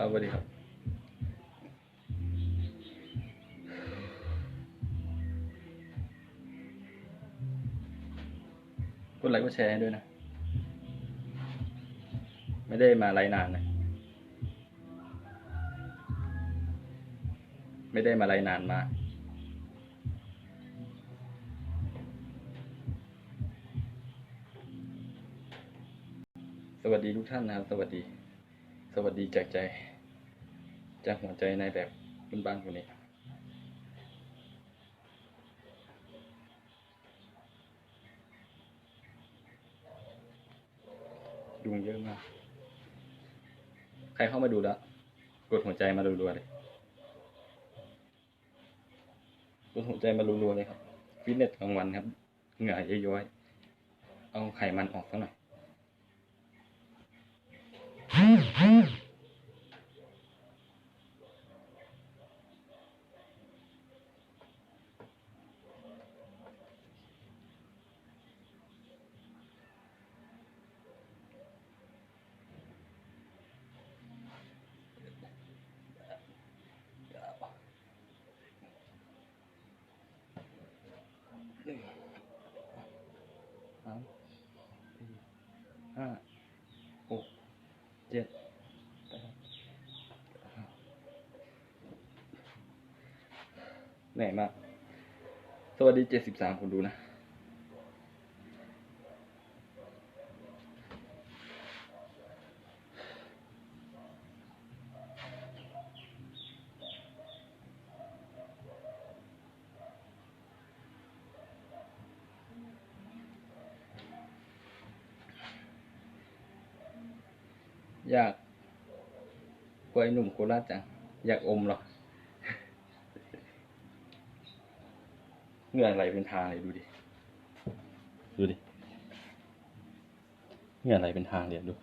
ครับสวัสดีครับกดไลค์กดแชร์ให้ด้วยนะ ไม่ได้มาไลฟ์นานนะ ไม่ได้มาไลฟ์นานมากสวัสดีทุกท่านนะครับ สวัสดี สวัสดีจากใจ จากหัวใจในแบบบ้านๆคนนี้ยุงเยอะมาก ใครเข้ามาดูแล้ว กดหัวใจมารัวๆเลย กดหัวใจมารัวๆเลยครับ ฟิตเนสกลางวันครับ เหงื่อย้อยๆ เอาไขมันออกสักหน่อย หนึ่งสามสี่ห้าหกเจ็ดแปดเก้าเหนื่อยมาก สวัสดีเจ็ดสิบสามคนดูนะ อยากก วยหนุ่มโคราชจังอยากอมหรอเหงื่อไหลเป็นทางเลยดูดิ ดูดิเหงื่อไหลเป็นทางเลยดู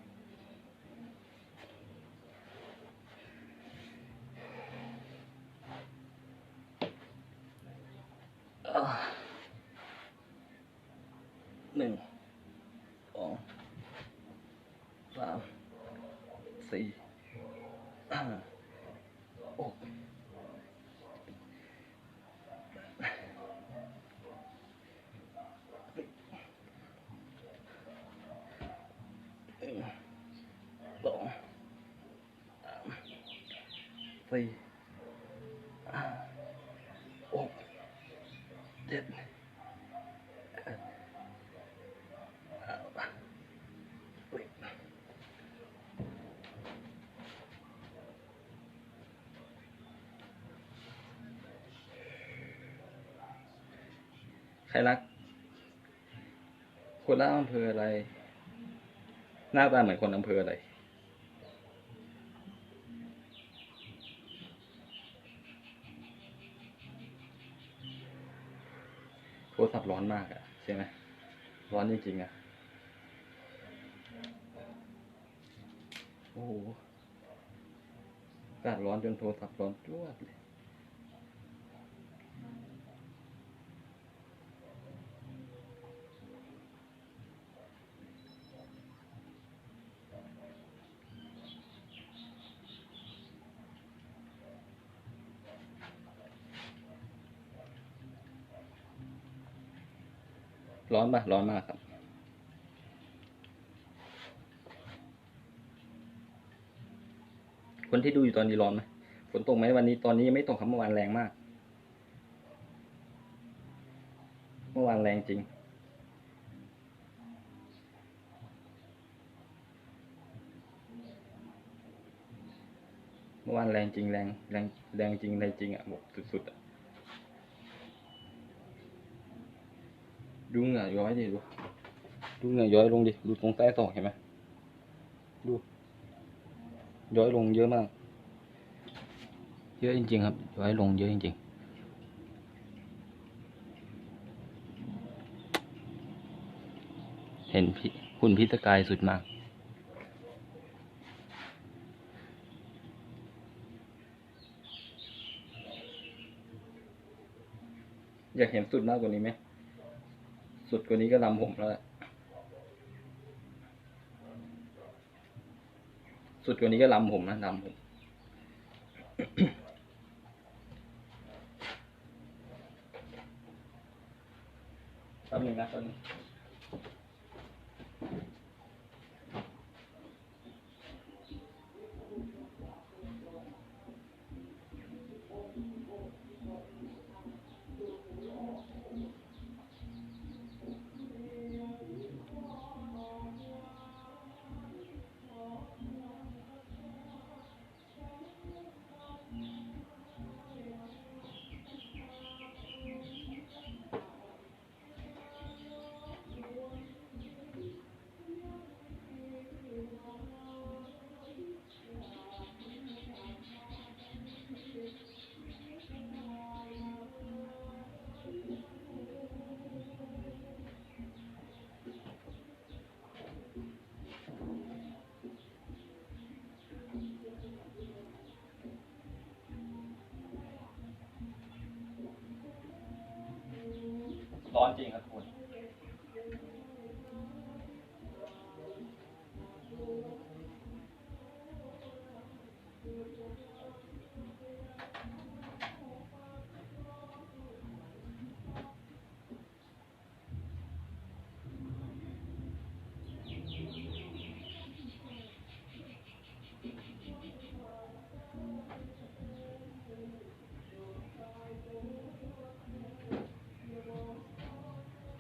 หนึ่ง สอง สาม สี่ห้าหกหนึ่งสองสามสี่ ห้าหกเจ็ดใครรัก คนละอำเภออะไร หน้าตาเหมือนคนอำเภออะไร ร้อนมากอะใช่ไหมร้อนจริงๆอะโอ้โหอากาศร้อนจนโทรศัพท์ร้อนจ้วดเลย อนปะร้อนมากครับ คนที่ดูอยู่ตอนนี้ร้อนไหมฝนตกไหมวันนี้ตอนนี้ยังไม่ตกครับเมื่อวานแรงมาก เมื่อวานแรงจริงเมื่อวานแรงจริงแรงแรงแรงจริงแรงจริงอะบอกสุดๆอะ ดูเหงื่อย้อยดิดู ดูเหงื่อย้อยลงดิ ดูตรงใต้ศอกเห็นไหมดู ย้อยลงเยอะมาก เยอะจริงๆครับ ย้อยลงเยอะจริงๆเห็นพี่หุ่นพิสกายสุดมาก อยากเห็นสุดมากกว่านี้ไหม สุดกว่านี้ก็ลำผมแล้วสุดกว่านี้ก็ลำผมนะลำผมแป๊บหนึงนะตอนนี้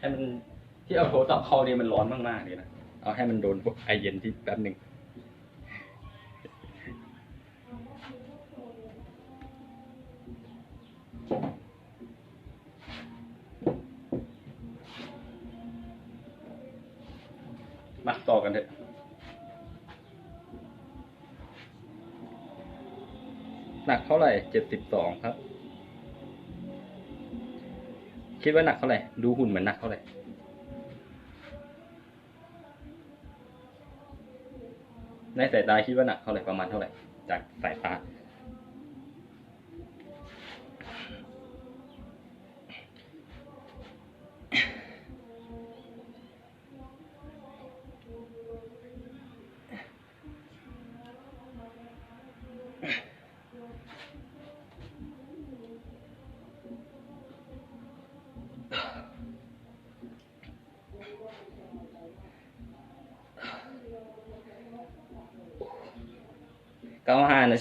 ให้มันที่เอาโทรศัพท์เข้าเนี่ยมันร้อนมากๆเลยนะ เอาให้มันโดนพวกไอเย็นที่แป๊บหนึ่งมาต่อกันเถอะหนักเท่าไหร่เจ็ดสิบสองครับ คิดว่าหนักเท่าไหร่ ดูหุ่นเหมือนหนักเท่าไหร่ ในสายตาคิดว่าหนักเท่าไหร่ประมาณเท่าไหร่ จากสายตา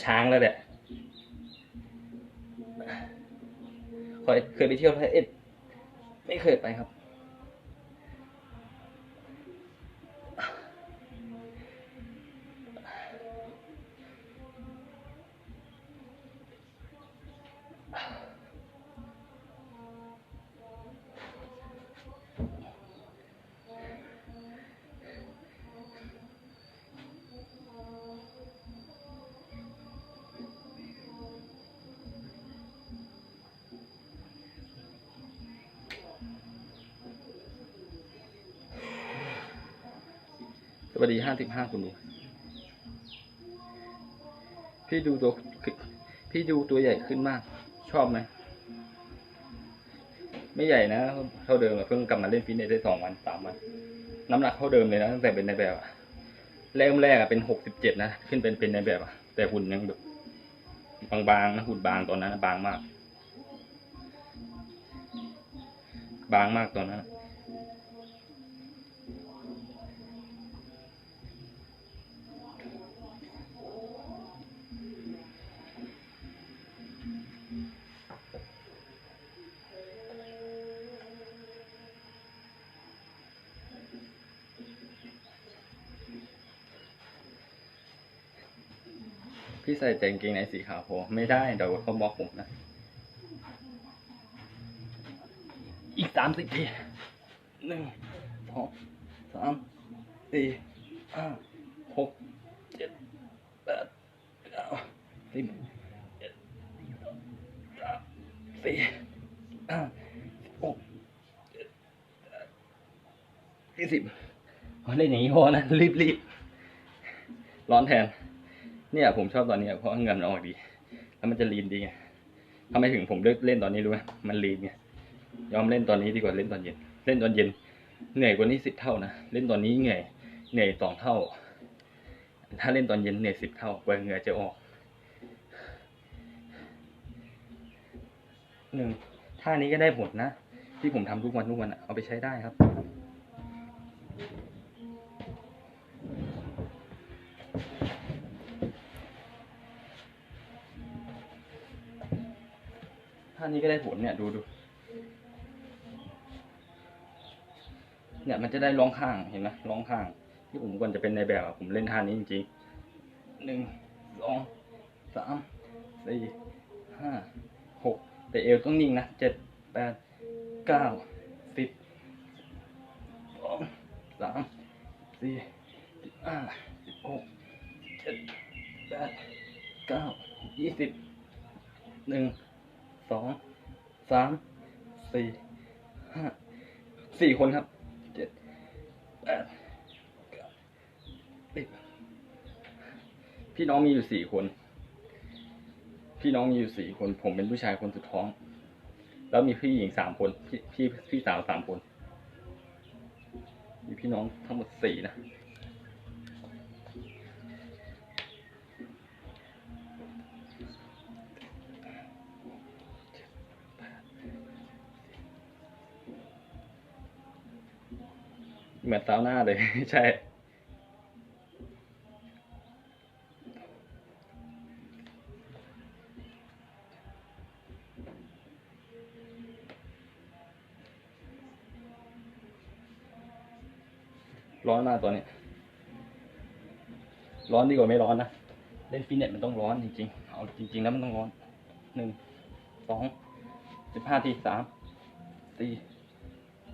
ช้างแล้วแหละเคยเคยไปเที่ยวพระเอ็ดไม่เคยไปครับ สวัสดีห้าสิบห้าคุณดู พี่ดูตัวพี่ดูตัวใหญ่ขึ้นมาก ชอบไหมไม่ใหญ่นะเท่าเดิมอะเพิ่งกลับมาเล่นฟิตเนสได้สองวันสามวันน้ำหนักเท่าเดิมเลยนะตั้งแต่เป็นในแบบอะเริ่มแรกอะเป็นหกสิบเจ็ดนะขึ้นเป็นเป็นในแบบอะแต่หุ่นยังแบบบางๆนะหุ่นบางตอนนั้นบางมาก บางมากตอนนั้น ใส่แต่งเกงในสีขาวพอไม่ได้เดี๋ยวเขาบล็อกผมนะ อีกสามสิบทีหนึ่งสองสามสี่ห้าหกเจ็ดแปดเก้าสิบเจ็ดสามสี่ห้าหกเจ็ดแปดยี่สิบเล่นอย่างนี้พอนะรีบรีบร้อนแทน เนี่ยผมชอบตอนนี้เพราะเงินออกดี แล้วมันจะลีนดีไงทำไมถึงผมเลือกเล่นตอนนี้รู้ไหมมันลีนไงยอมเล่นตอนนี้ดีกว่าเล่นตอนเย็น เล่นตอนเย็นเหนื่อยกว่านี้สิบเท่านะเล่นตอนนี้เหนื่อยเหนื่อยสองเท่า ถ้าเล่นตอนเย็นเหนื่อยสิบเท่ากว่าเหงื่อจะออกหนึ่งท่านี้ก็ได้ผลนะ ที่ผมทำทุกวันทุกวันอะเอาไปใช้ได้ครับ ท่านี้ก็ได้ผลเนี่ยดูดู เนี่ยมันจะได้ร้องข้างเห็นไหมร้องข้าง ที่ผมควรจะเป็นในแบบผมเล่นท่านี้จริงๆหนึ่งสองสามสี่ห้าหกแต่เอวต้องนิ่งนะเจ็ดแปดเก้าสิบสองสามสี่สิบห้าสิบหกเจ็ดแปดเก้ายี่สิบหนึ่ง องสามสี่ห้าสี่คนครับเจ็ดแปดสิบพี่น้องมีอยู่สี่คน พี่น้องมีอยู่สี่คน ผมเป็นผู้ชายคนสุดท้อง แล้วมีพี่หญิงสามคน พี่พี่พี่สาวสามคน มีพี่น้องทั้งหมดสี่นะ ซาวน่าเลย ใช่ ร้อนมากตัวนี้ ร้อนดีกว่าไม่ร้อนนะ เล่นฟิตเนสมันต้องร้อนจริงๆ เอาจริงๆแล้วมันต้องร้อนหนึ่งสองสิบห้าทีสามสี่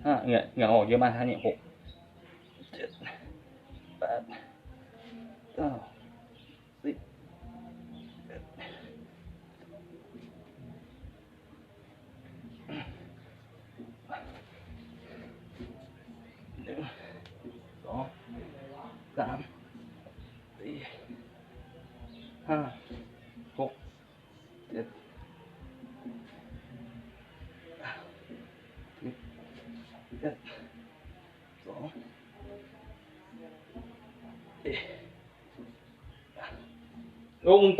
ห้าเหงื่อเหงื่อออกเยอะมากท่านี้หก เจ็ด แปด เก้าสิบเอ็ดหนึ่ ลูกมึง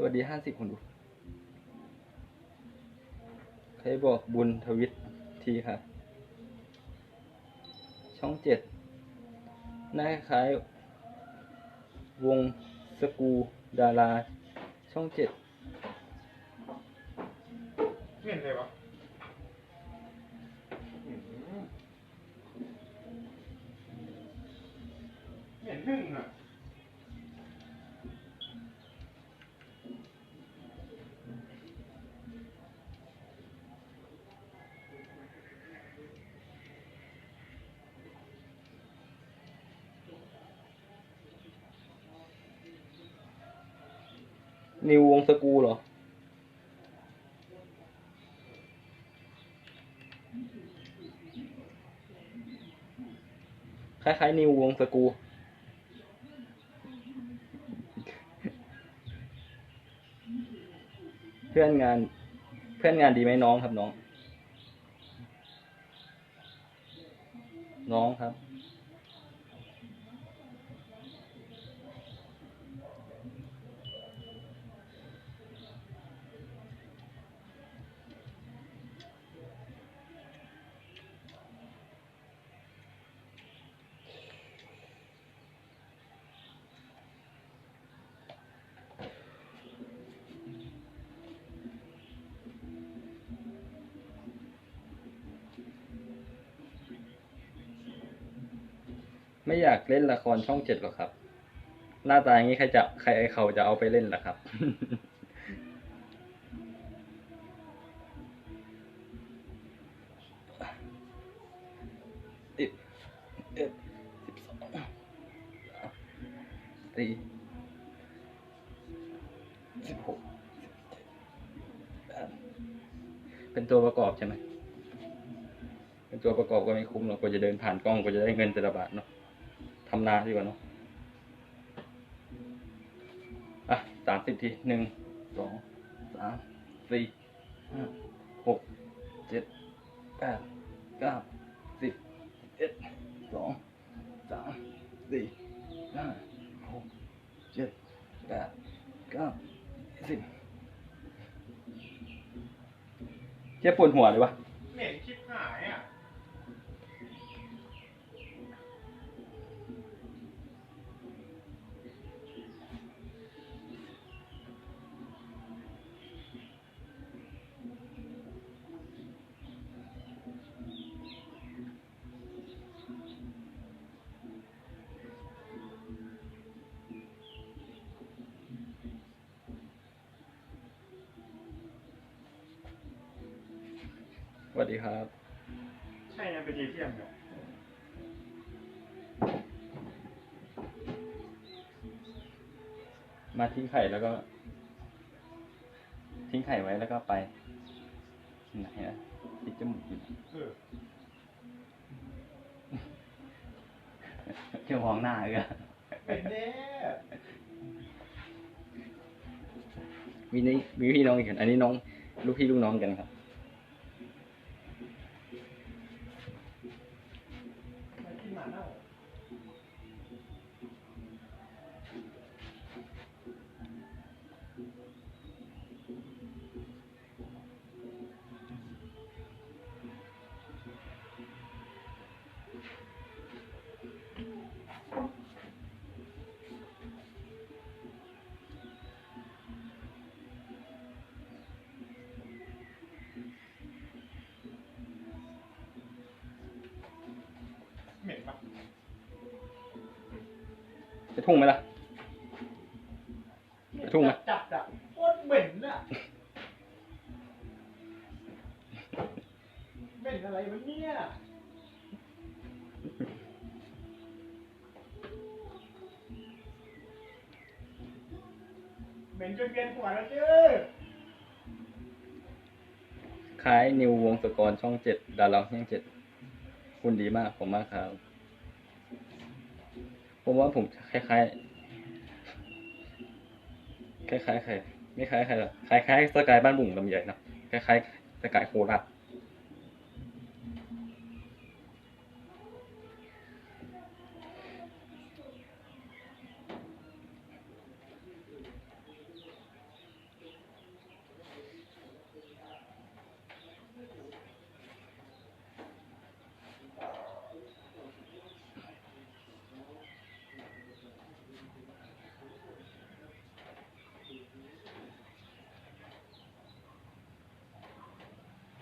สวัสดีห้าสิบคนดู ใครบอกบุญทวิตทีค่ะ ช่องเจ็ดหน้าคล้ายวงสกูดารา ช่องเจ็ด นิววงสกูเหรอ คล้ายๆนิววงสกูเพื่อนงาน เพื่อนงานดีไหมน้องครับน้อง น้องครับ ไม่อยากเล่นละครช่องเจ็ดหรอกครับ หน้าตาอย่างนี้ใครจะใครเขาจะเอาไปเล่นล่ะครับ สิบเอ็ดสิบสองสี่สิบหกสิบเจ็ดเป็นตัวประกอบใช่ไหมเป็นตัวประกอบก็ไม่คุ้มหรอกกว่าจะเดินผ่านกล้องกว่าจะได้เงินแต่ละบาทเนาะ ทำนาดีกว่าเนาะอะสามสิบทีหนึ่งสองสามสี่ห้าหกเจ็ดแปดเก้าสิบเอ็ดสองสามสี่ห้าหกเจ็ดแปดเก้าสิบเจ็บปวดหัวเลยวะเหม็นชิบหาย วัสดีครับ ใช่นะเป็นเอเทียมเนี่ยมาทิ้งไข่แล้วก็ ทิ้งไข่ไว้แล้วก็ไปไหนนะติดจมูกอยู่เออจะมองหน้าอีก็เป็นแน่มีนี่มีพี่น้องอีกคนอันนี้น้อง ลูกพี่ลูกน้องกันครับ ทุ่งไหมล่ะ ไปทุ่งไหม จัดอะโคตรเหม็นอะเหม็นอะไรวะเนี่ยเหม็นจนเวียนหัวแล้วเจ้อคล้ายนิววงศกรช่องเจ็ดดาราช่องเจ็ดคุณดีมากผมมากครับ ผมว่าผมคล้ายคล้ายคล้ายๆใครไม่คล้ายใครหรอกคล้ายๆสกายบ้านบุ๋งลำใหญ่นะคล้ายๆสกายโคราช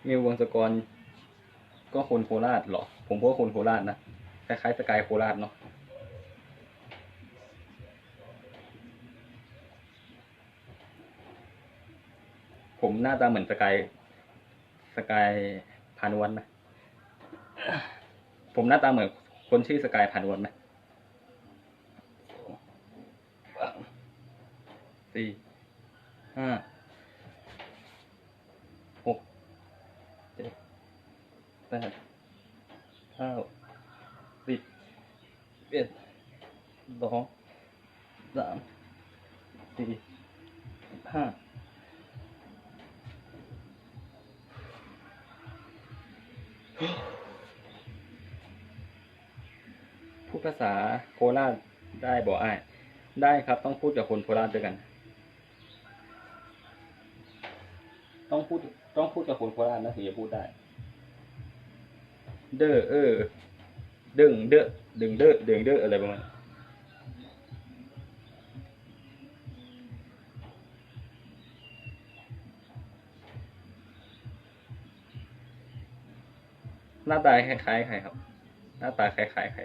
มิววงศกร ก็คนโคราชเหรอ ผมก็คนโคราชนะ คล้ายๆสกายโคราชเนาะผมหน้าตาเหมือนสกายสกายพานวัฒน์ไหมผมหน้าตาเหมือนคนชื่อสกายพานวัฒน์ไหมสามสี่ห้าหกเจ็ด แปดเก้าสิบเอ็ดสองสามสี่ห้าพูดภาษาโคราชได้บ่อ้ายได้ครับต้องพูดกับคนโคราชด้วยกัน ต้องพูดต้องพูดกับคนโคราชนะถึงจะพูดได้ เด้อเออเดึงเด้อดึงเด้อดึงเด้ออะไรประมาณหน้าตาคล้ายๆใครครับ หน้าตาคล้ายๆใคร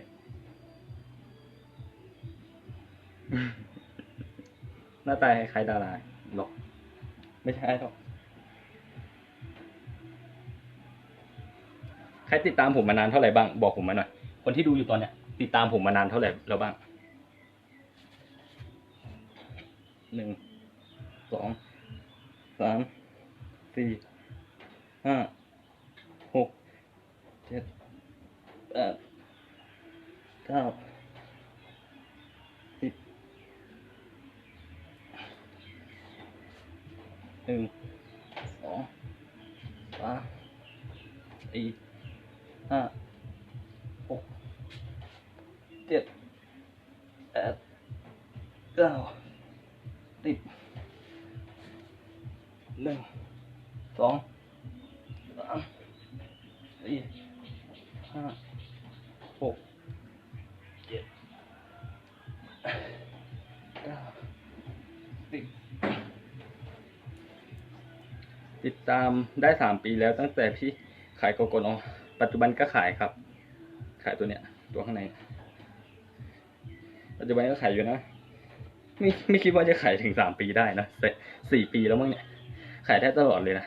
หน้าตาคล้ายๆดาราหรอก ไม่ใช่หรอก ครติดตามผมมานานเท่าไหร่บ้างบอกผมมาหน่อย คนที่ดูอยู่ตอนเนี้ย ติดตามผมมานานเท่าไหร่แล้วบ้างหนึ่งสองสามสี่ห้าหกเจ็ดแปดเก้าสิบหนึ่งสองสามสี่ ห้าหกเจ็ดแปดเก้าสิบหนึ่งสองสามสี่ห้าหกเจ็ดเก้าสิบติดตามได้สามปีแล้วตั้งแต่พี่ขายโกโกโน ปัจจุบันก็ขายครับ ขายตัวเนี้ย ตัวข้างใน ปัจจุบันก็ขายอยู่นะ ไม่ไม่คิดว่าจะขายถึงสามปีได้นะสี่ปีแล้วมั้งเนี่ย ขายได้ตลอดเลยนะ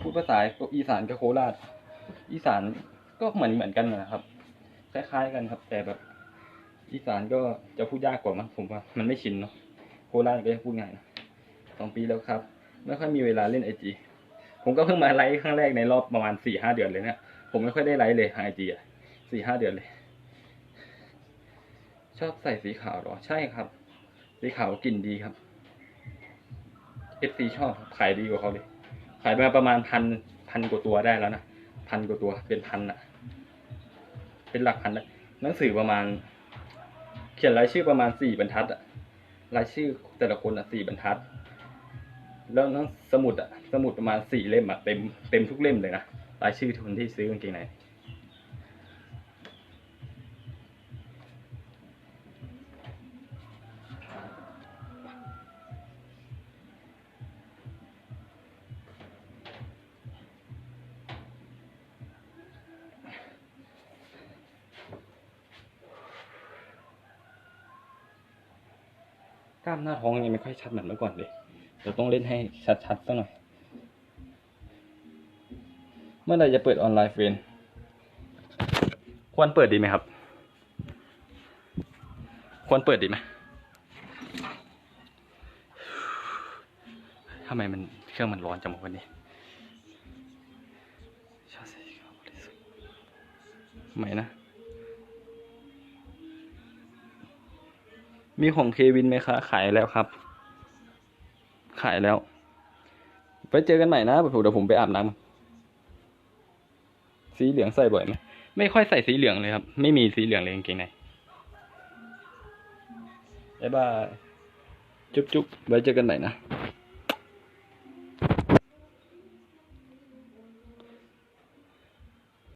พูดภาษาอีสานกับโคราช อีสานก็เหมือนเหมือนกันนะครับ คล้ายๆกันครับ แต่แบบ อีสานก็จะพูดยากกว่ามั้งผมว่า มันไม่ชินเนาะ โคราชก็จะพูดง่ายนะสองปีแล้วครับ ไม่ค่อยมีเวลาเล่นไอจีผมก็เพิ่งมาไลฟ์ครั้งแรกในรอบประมาณสี่ห้าเดือนเลยเนี่ยผมไม่ค่อยได้ไลฟ์เลยไอจีอะสี่ห้าเดือนเลย ชอบใส่สีขาวเหรอ ใช่ครับ สีขาวกลิ่นดีครับเอฟซีชอบครับขายดีกว่าเขาเลย ขายมาประมาณพันพันกว่าตัวได้แล้วนะพันกว่าตัวเป็นพันอะเป็นหลักพันนะหนังสือประมาณ เขียนรายชื่อประมาณสี่บรรทัดอะรายชื่อแต่ละคนอะสี่บรรทัด แล้วนังสมุดอะสมุดประมาณสี่เล่มอะเต็มเต็มทุกเล่มเลยนะรายชื่อคนที่ซื้อกางเกงในกล้ามหน้าท้องยังไม่ค่อยชัดเหมือนเมื่อก่อนเลย เดี๋ยวต้องเล่นให้ชัดๆสักหน่อย เมื่อไรจะเปิดออนไลน์เฟรนควรเปิดดีไหมครับ ควรเปิดดีไหมทำไมมันเครื่องมันร้อนจังวันนี้ไหมนะ มีของเควินไหมคะ ขายแล้วครับ ขายแล้ว ไปเจอกันใหม่นะผมเดี๋ยวผมไปอาบน้ำสีเหลืองใส่บ่อยไหมไม่ค่อยใส่สีเหลืองเลยครับ ไม่มีสีเหลืองเลยจริงเกงในบ๊ายบายจุ๊บจุ๊บไว้เจอกันใหม่นะ